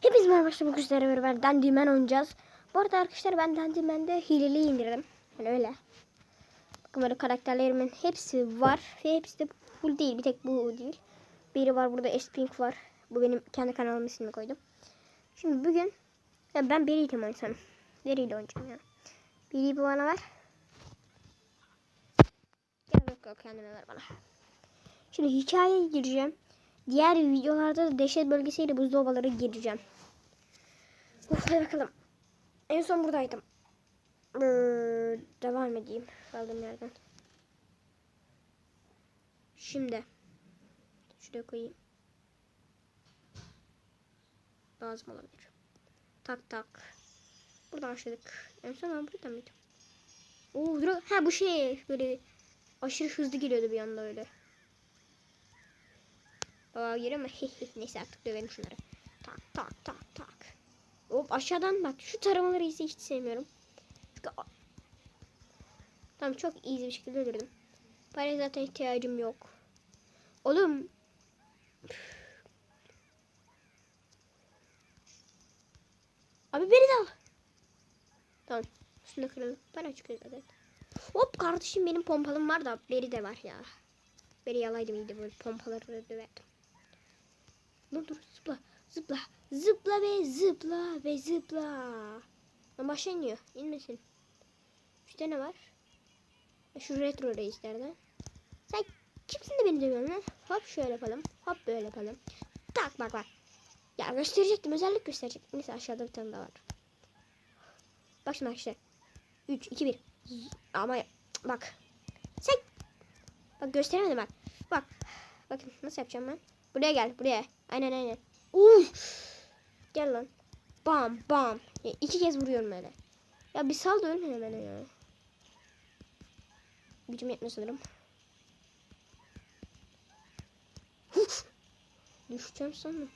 Hepiniz merhaba arkadaşlar bugün sizlerle beraber Dandyman oynayacağız. Bu arada arkadaşlar ben Dandyman'de hileli indirdim. Yani öyle. Bakın böyle karakterlerimin hepsi var. Ve hepsi de full değil. Bir tek bu değil. Biri var burada Espink var. Bu benim kendi kanalımın ismini koydum. Şimdi bugün ya ben Beri'ydim oynasam. Beri'yle oynayacağım ya. Beri'yi bir bana ver. Gel yok kendine ver bana. Şimdi hikayeye gireceğim. Diğer videolarda da dehşet bölgesiyle buzdolabları gireceğim. Uf hadi bakalım. En son buradaydım. Ee, devam edeyim kaldığım yerden. Şimdi şuraya koyayım. Lazım olabilir. Tak tak. Buradan başladık. En son ben burada mıydım? Oo. Ha bu şey böyle aşırı hızlı geliyordu bir anda öyle. Aa geliyor mu? Neyse artık dövelim şunları. Tak tak tak tak. Hop aşağıdan bak şu taramaları ise hiç sevmiyorum. Çünkü Tamam çok easy bir şekilde öldürdüm. Paraya zaten ihtiyacım yok. Oğlum. Abi beni de al. Tamam. Da kıralım. Para çıkıyor zaten. Hop kardeşim benim pompalım var da beri de var ya. Beri yalaydım iyiydi böyle pompaları döverdim. Dur dur zıpla zıpla zıpla ve zıpla ve zıpla. Lan başa iniyor inmesin. Şurada ne var? Ha, Şu retro reislerden. Sen kimsin de beni dövüyorsun lan? Hop şöyle yapalım. Hop böyle yapalım. Tak bak bak. Ya gösterecektim özellik gösterecektim. Neyse aşağıda bir tane daha var. Bak şimdi arkadaşlar. 3, 2, 1. Ama bak. Sen. Bak gösteremedim bak. Bak. Bakın nasıl yapacağım ben. Buraya gel buraya. Aynen aynen. Uf. Gel lan. Bam bam. Ya, iki kez vuruyorum öyle. Ya bir sal da ölme hemen ya. Gücüm yetmiyor sanırım. Huf. Düşeceğim sanırım.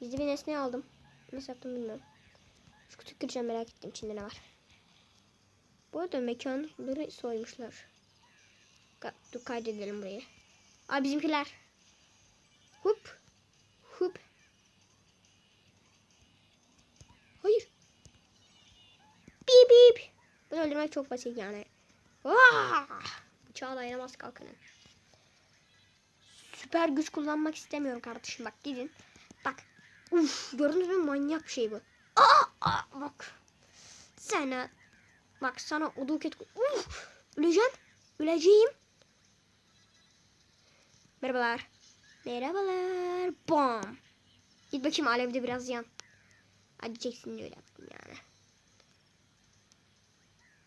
Gizli bir nesne aldım. Nasıl yaptım bilmiyorum. Şu kutuyu kıracağım merak ettim içinde ne var. Bu arada mekanları soymuşlar. Ka dur kaydedelim burayı. Aa bizimkiler. Hup. Hup. Hayır. Bip bip. Bunu öldürmek çok basit yani. Vaa! Bıçağa dayanamaz kalkanın. Süper güç kullanmak istemiyorum kardeşim. Bak gidin. Bak. Uf, gördünüz mü manyak bir şey bu. Aa, aa, bak. Sana bak sana oduk et. Uf, öleceğim. Öleceğim. Merhabalar. Merhabalar. Bam. Git bakayım alevde biraz yan. Hadi çeksin öyle yaptım yani.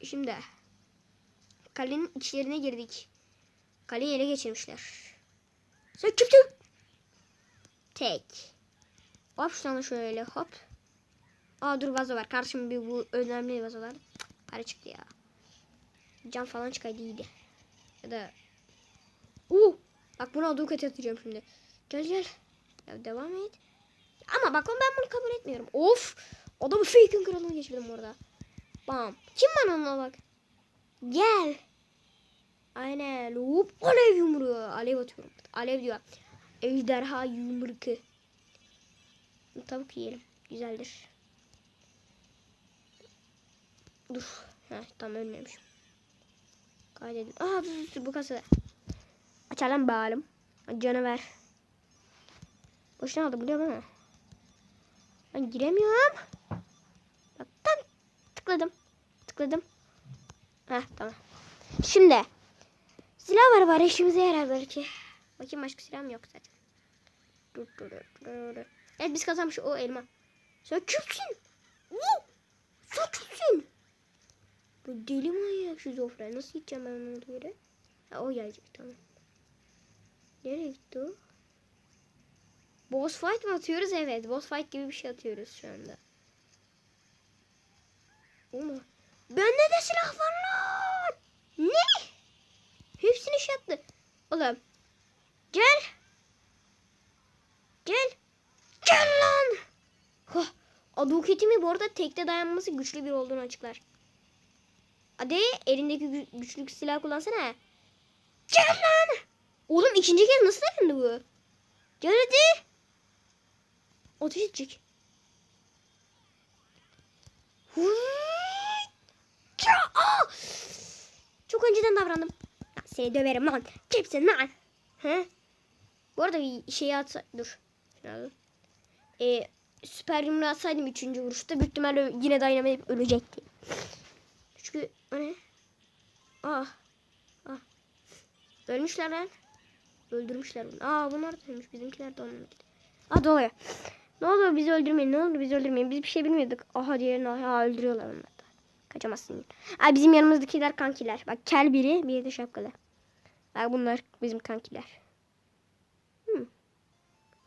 Şimdi kalenin içlerine girdik. Kaleyi ele geçirmişler. Sen kimsin? Tek. Hop şuradan şöyle hop. Aa dur vazo var. Karşım bir bu önemli vazolar. Para çıktı ya. Cam falan çıkaydı iyiydi. Ya da Oo! Bak buna aduket atacağım şimdi. Gel gel. Ya devam et. Ama bak ben bunu kabul etmiyorum. Of! Adamı fake'in kralını geçirdim orada. Bam. Kim bana onunla bak. Gel. Aynen. Hop. Alev yumruğu. Alev atıyorum. Alev diyor. Ejderha yumruğu. Tavuk yiyelim. Güzeldir. Dur. Heh, tam ölmemişim. Kaydedin. Dur, dur, bu kasada. Açalım bakalım. Canı ver. Boşuna aldım biliyor musun? Ben giremiyorum. Bak tam tıkladım. Tıkladım. Heh tamam. Şimdi. Silah var bari işimize yarar belki. Bakayım başka silahım yok zaten. Dur. Evet biz kazanmış o elma. Sen kimsin? Oo! Sen kimsin? Bu deli manyak şizofren. Nasıl gideceğim ben olduğu yere? Ha o gelecek tamam. Nereye gitti o? Boss fight mı atıyoruz? Evet. Boss fight gibi bir şey atıyoruz şu anda. Oğlum. Bende de silah var lan. Ne? Hepsini şey yaptı. Oğlum. Gel. Gel. Gel lan. Huh. Advokatimi bu arada tekte dayanması güçlü bir olduğunu açıklar. Hadi elindeki gü- güçlü silah kullansana. Gel lan. Oğlum ikinci kez nasıl dayandı bu? Gel hadi. Ateş edecek. Aa! Çok önceden davrandım. Seni döverim lan. Kimsin lan? He? Bu arada bir şeyi atsa... Dur. Şunu. Ee, süper yumruğu atsaydım 3. vuruşta büyük ihtimalle yine dayanamayıp ölecekti. Çünkü ne? Ah. Ah. Ölmüşler lan. Öldürmüşler bunu. Aa bunlar da ölmüş. Bizimkiler de onlar. Aa doluyor. Ne olur bizi öldürmeyin. Ne olur bizi öldürmeyin. Biz bir şey bilmiyorduk. Aha diğerini aha öldürüyorlar onları da. Kaçamazsın. Aa bizim yanımızdakiler kankiler. Bak kel biri bir de şapkalı. Bak bunlar bizim kankiler. Hmm.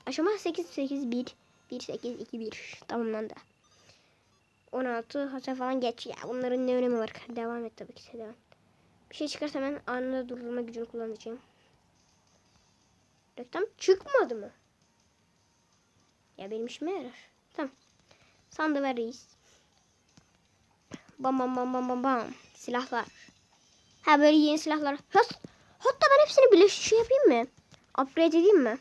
Aşama 8 8 1 1 8 2 1 tamamlandı. 16 hasar falan geç ya. Bunların ne önemi var? Devam et tabii ki de devam. Bir şey çıkarsa hemen anında durdurma gücünü kullanacağım. Reklam çıkmadı mı? Ya benim işime yarar. Tamam. Sandı ver. Bam bam bam bam bam bam. Silahlar. Ha böyle yeni silahlar. Hatta ben hepsini birleşik şey yapayım mı? Upgrade edeyim mi?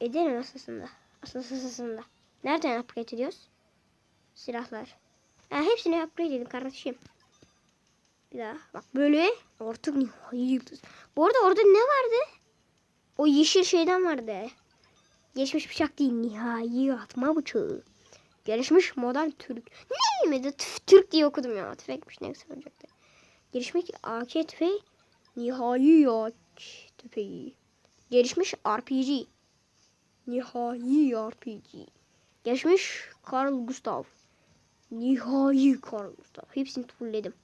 Ederim aslında. Aslında. Nereden upgrade ediyoruz? Silahlar. Ha, hepsini upgrade edin kardeşim. Bir daha. Bak böyle artık yıldız. Bu arada orada ne vardı? O yeşil şeyden vardı. Geçmiş bıçak değil nihai atma bıçağı. Gelişmiş modern Türk. Ne mi de Türk diye okudum ya. Tüfekmiş neyse olacaktı. Gelişmiş AK tüfeği. Nihai AK tüfeği. Gelişmiş RPG. Nihai RPG. Gelişmiş Carl Gustav. Nihai Carl Gustav. Hepsini fullledim.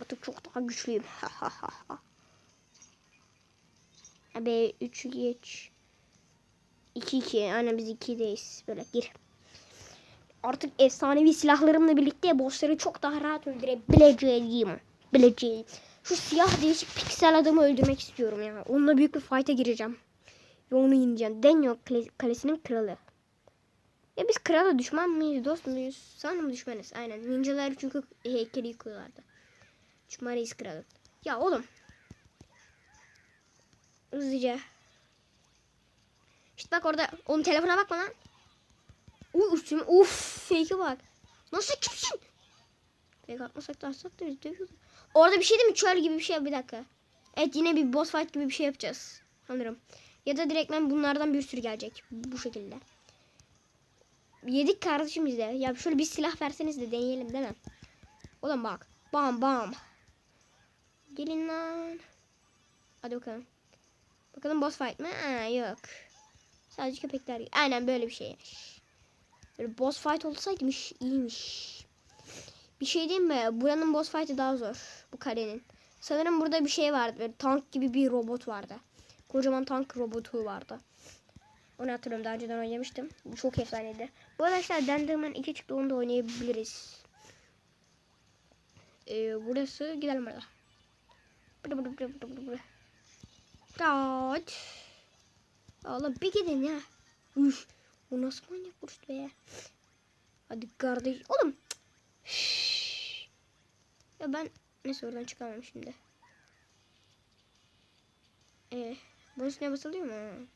Artık çok daha güçlüyüm. Abi 3 geç. 2 2. Aynen biz 2'deyiz. Böyle gir. Artık efsanevi silahlarımla birlikte bossları çok daha rahat öldürebileceğim. Bileceğim. Şu siyah değişik piksel adamı öldürmek istiyorum ya. Onunla büyük bir fight'a gireceğim. Ve onu yeneceğim. Kale- kalesinin kralı. Ya biz krala düşman mıyız, dost muyuz? Sanırım düşmanız. Aynen. Ninjalar çünkü heykeli yıkıyorlardı. Düşman reis kralı. Ya oğlum. Hızlıca. İşte bak orada. Onun telefona bakma lan. Uy üstüme. Uf. Fake'e bak. Nasıl kimsin? Fake atmasak da atsak da biz dövüyoruz. Orada bir şey değil mi? Çöl gibi bir şey. Bir dakika. Evet yine bir boss fight gibi bir şey yapacağız. Sanırım. Ya da direktmen bunlardan bir sürü gelecek. Bu şekilde. Yedik kardeşim biz. Ya şöyle bir silah verseniz de deneyelim değil mi? Oğlum bak. Bam bam. Gelin lan. Hadi bakalım. Bakalım boss fight mi? Aa, yok. Sadece köpekler. Aynen böyle bir şey. Böyle boss fight olsaymış iyiymiş. Bir şey diyeyim mi? Buranın boss fight'ı daha zor. Bu kalenin. Sanırım burada bir şey vardı. Böyle tank gibi bir robot vardı. Kocaman tank robotu vardı. Onu hatırlıyorum. Daha önceden oynamıştım. Bu çok efsaneydi. Bu arkadaşlar Denderman 2 çıktı. Onu da oynayabiliriz. Ee, burası. Gidelim burada. Burada burada burada burada. Dağıt. Oğlum bir gidin ya. Üf. O nasıl manyak vuruştu be. Hadi kardeş. Oğlum. Şşş. Ya ben neyse oradan çıkamam şimdi. Ee, bunun üstüne basılıyor mu?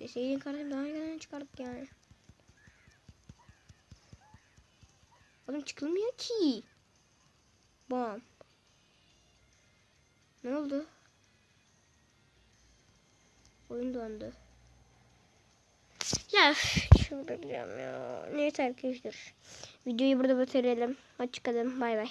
Deseydin kardeşim daha önceden çıkardık yani. Oğlum çıkılmıyor ki. Bam. Ne oldu? Oyun dondu. Ya çıldıracağım ya. Neyse arkadaşlar. Videoyu burada bitirelim. Hadi çıkalım. Bay bay.